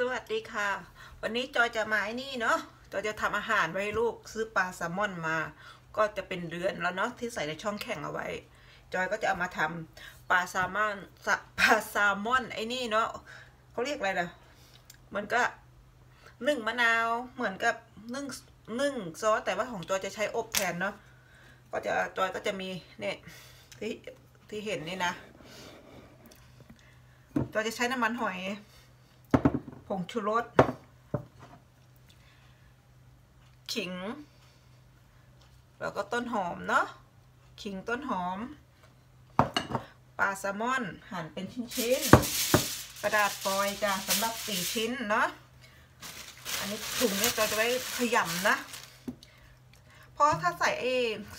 สวัสดีค่ะ วันนี้จอยจะมาไอ้นี่เนาะจอยจะทำอาหารไว้ลูกซื้อปลาแซลมอนมา ก็จะเป็นเดือนแล้วเนาะที่ใส่ในช่องแข็งเอาไว้ จอยก็จะเอามาทำปลาแซลมอนปลาแซลมอนไอ้นี่เนาะเขาเรียกอะไรนะมันก็นึ่งมะนาวเหมือนกับนึ่งนึ่งซอสแต่ว่าของจอยจะใช้อบแทนเนาะก็จะจอยก็จะมีเนี่ยที่ที่เห็นนี่นะจอยจะใช้น้ำมันหอย ผงชูรส ขิง แล้วก็ต้นหอมเนาะ ขิงต้นหอม ปลาแซลมอนหั่นเป็นชิ้นๆ กระดาษฟอยล์จ้ะสำหรับสี่ชิ้นเนาะ อันนี้ถุงเนี่ยเราจะไว้ขยำนะ เพราะถ้าใส่ไอ้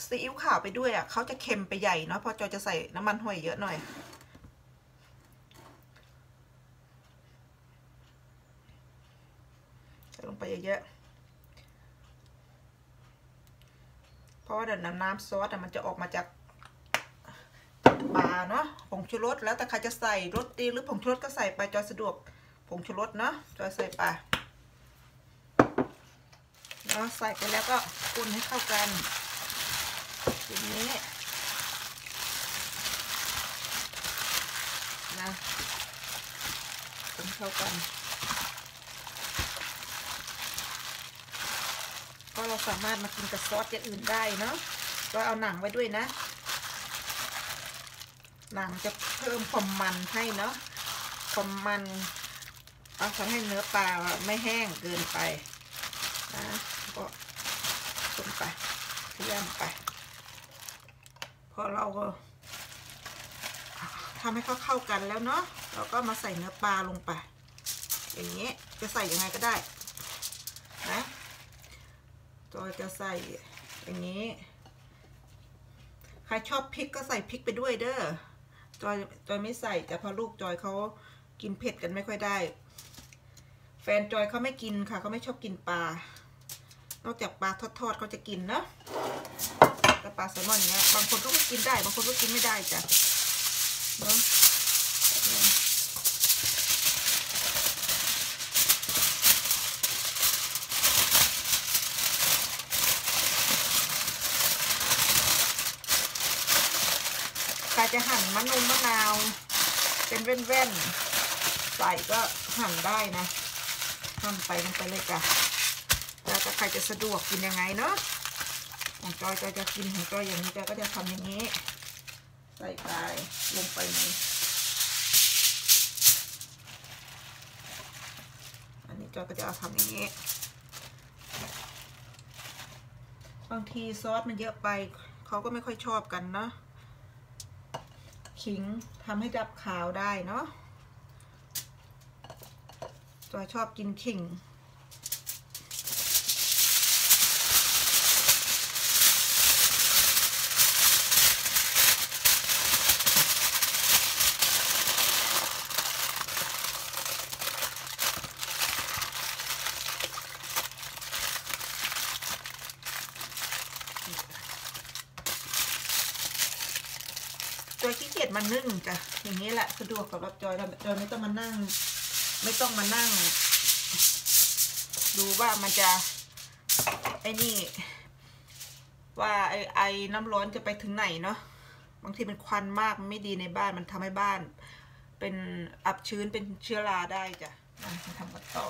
ซีอิ๊วขาวไปด้วยอะเขาจะเค็มไปใหญ่เนาะ เพราะจอยจะใส่น้ำมันหอยเยอะหน่อย ใส่ ลงไปเยอะๆเพราะว่าเดี๋ยวน้ำน้ำซอสมันจะออกมาจากปลาเนาะผงชูรสแล้วแต่ใครจะใส่รสดีหรือผงชูรสก็ใส่ไปจอยสะดวกผงชูรสเนาะจอยใส่ไปเนาใส่ไปแล้วก็คนให้เข้ากันทีนี้นะคนเข้ากัน ก็เราสามารถมากินกับซอสอย่างอื่นได้เนาะก็เอาหนังไว้ด้วยนะ หนังจะเพิ่มความมันให้เนาะความมันเอาทำให้เนื้อปลาไม่แห้งเกินไปนะก็ลงไปเลี่ยมไปพอเราก็ทำให้เขาเข้ากันแล้วเนาะเราก็มาใส่เนื้อปลาลงไป อย่างนี้จะใส่ยังไงก็ได้นะ จอยจะใส่อย่างนี้ ใครชอบพริกก็ใส่พริกไปด้วยเด้อ จอยจอยไม่ใส่แต่พอลูกจอยเขากินเผ็ดกันไม่ค่อยได้ แฟนจอยเขาไม่กินค่ะเขาไม่ชอบกินปลา นอกจากปลาทอดๆเขาจะกินเนาะแต่ปลาแซลมอนอย่างเงี้ยบางคนก็กินได้บางคนก็กินไม่ได้จ้ะเนาะ หั่นมะนงมมะนาว เป็นแว่นๆ ใส่ก็หั่นได้นะ หั่นไปลงไปเลยจ้ะแล้วแต่ใครจะสะดวกกินยังไงเนาะ ของจอยจอยจะกินของจอยอย่างนี้จอยก็จะทำอย่างนี้ ใส่ไปลงไปในอันนี้จอยก็จะเอาทำอย่างนี้ บางทีซอสมันเยอะไป เขาก็ไม่ค่อยชอบกันเนาะ ขิงทำให้ดับขาวได้เนาะจอยชอบกินขิง อยขี้เกียจมานึ่งจ้ะอย่างนี้แหละสะดวกสำหรับจอยจอยไม่ต้องมานั่ง ไม่ต้องมานั่ง ดูว่ามันจะไอ้นี่ ว่าไอไอน้ำร้อนจะไปถึงไหนเนาะบางทีมันควันมากไม่ดีในบ้านมันทำให้บ้าน เป็นอับชื้นเป็นเชื้อราได้จ้ะมาทำกันต่อ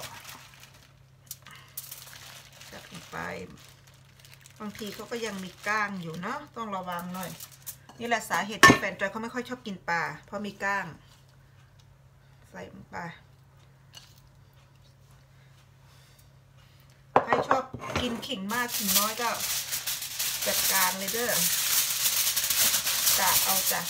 จับลงไป บางทีเขาก็ยังมีก้างอยู่เนาะต้องระวังหน่อย นี่แหละสาเหตุที่แฟนจอยเขาไม่ค่อยชอบกินปลา เพราะมีก้าง ใส่ลงไปใครชอบกินขิงมากขิงน้อยก็จัดการเลยเด้อกะเอาจ้ะ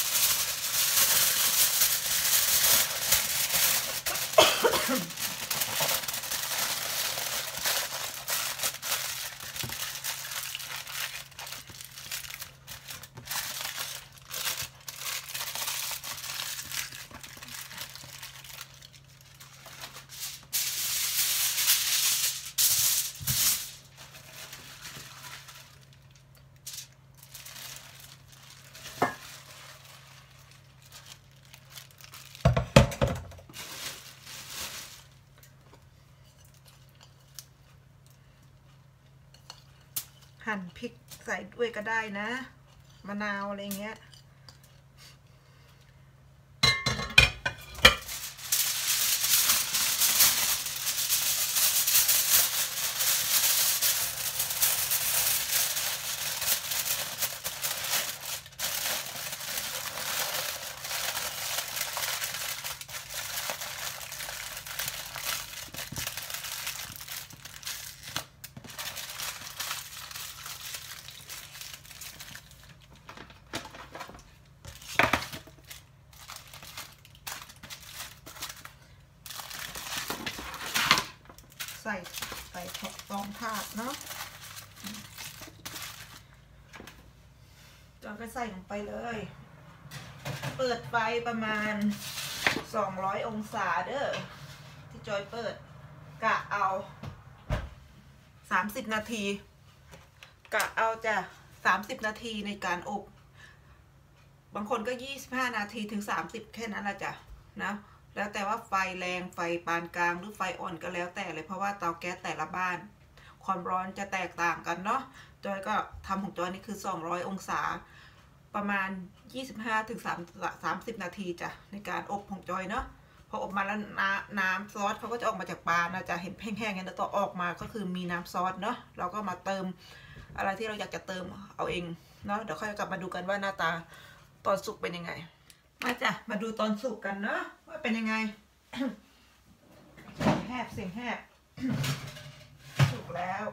หั่นพริกใส่ด้วยก็ได้นะ มะนาวอะไรเงี้ย ใส่ใส่สองถาดเนาะจอนก็ใส่ลงไปเลย เปิดไฟประมาณ 200 องศาเด้อ ที่จอยเปิด กะเอา 30 นาที กะเอาจะ 30 นาทีในการอบ บางคนก็ 25 นาทีถึง 30 แค่นั้นละจ้ะนะ แล้วแต่ว่าไฟแรงไฟปานกลางหรือไฟอ่อนก็แล้วแต่เลยเพราะว่าเตาแก๊สแต่ละบ้าน ความร้อนจะแตกต่างกันเนาะจอยก็ทำของจอยนี่คือ 200 องศา ประมาณ 25-30 นาทีจ้ะในการอบของจอยเนาะพออบมาแล้วน้ำน้ำซอสเขาก็จะออกมาจากปลานะจะเห็นแห้งๆอย่างนั้แล้วต่อออกมาก็คือมีน้ำซอสเนาะเราก็มาเติมอะไรที่เราอยากจะเติมเอาเองเนาะเดี๋ยวค่อยกลับมาดูกันว่าหน้าตาตอนสุกเป็นยังไง มาจ้ะ มาดูตอนสุกกันเนาะว่าเป็นยังไงสียงแหบเสียงแหบสุกแล้ว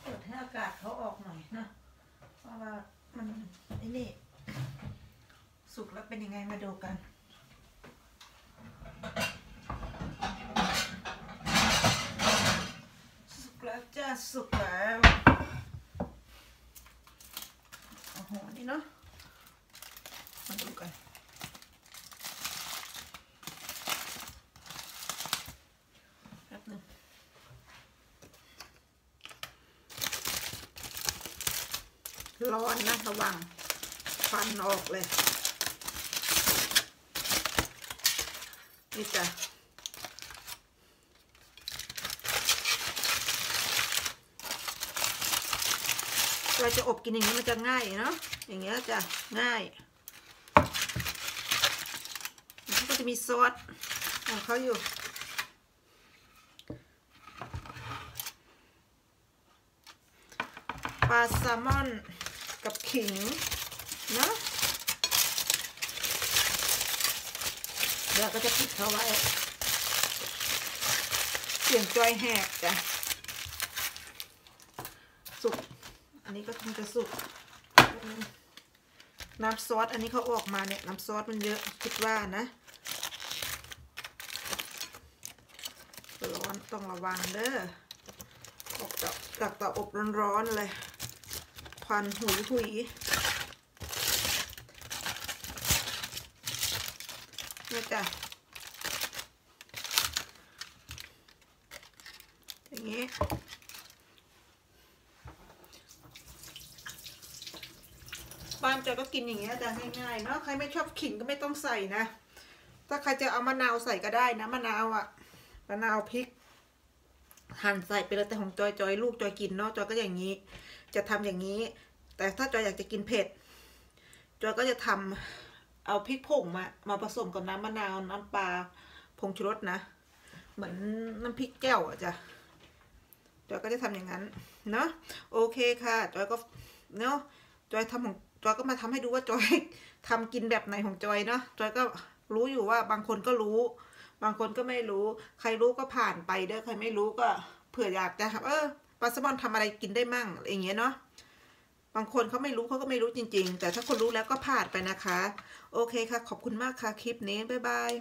เปิดให้อากาศเขาออกหน่อยนะเพราะว่ามันไอ้นี่สุกแล้วเป็นยังไงมาดูกัน สุกแล้วจ้าสุกแล้ว โอ้โห นี่เนาะมาดูกันแป๊บหนึงร้อนนะระวังควันออกเลย นี่จ้ะ เราจะอบกินอย่างนี้มันจะง่ายเนาะอย่างเงี้ยจะง่ายมันก็จะมีซอสของเขาอยู่ปลาแซลมอนกับขิงเนาะเดี๋ยวก็จะปิดเขาไว้เสียงจอยแหกจ้ะสุก อันนี้ก็คงจะสุกน้ำซอสอันนี้เขาออกมาเนี่ยน้ำซอสมันเยอะคิดว่านะร้อนต้องระวังเด้อออกจากจากเตาอบร้อนๆเลยควันหุยหุยนี่จ้ะอย่างนี้ บ้านเจะก็กินอย่างเงี้ยจะง่ายๆเนาะใครไม่ชอบขิงก็ไม่ต้องใส่นะ ถ้าใครจะเอามะนาวใส่ก็ได้นะมะนาวอะมะนาวพริกหั่นใส่ไปเลยแต่ของจอยจอยลูกจอยกินเนาะจอยก็อย่างนี้ จะทำอย่างนี้ แต่ถ้าจอยอยากจะกินเผ็ดจอยก็จะทำเอาพริกผงมามาผสมกับน้ำมะนาวน้ำปลาผงชูรสนะ เหมือนน้ำพริกแก้วอะจ้ะจอยก็จะทำอย่างนั้น เนาะโอเคค่ะจอยก็เนาะจอยทำของ จอยก็มาทำให้ดูว่าจอยทำกินแบบไหนของจอยเนาะจอยก็รู้อยู่ว่าบางคนก็รู้ บางคนก็ไม่รู้ ใครรู้ก็ผ่านไปเด้อใครไม่รู้ก็เผื่ออยากจะเออปลาแซลมอนทำอะไรกินได้มั่งอะไรอย่างเงี้ยเนาะบางคนเขาไม่รู้เขาก็ไม่รู้จริง ๆ แต่ถ้าคนรู้แล้วก็ผ่านไปนะคะ โอเคค่ะ ขอบคุณมากค่ะ คลิปนี้ บ๊ายบาย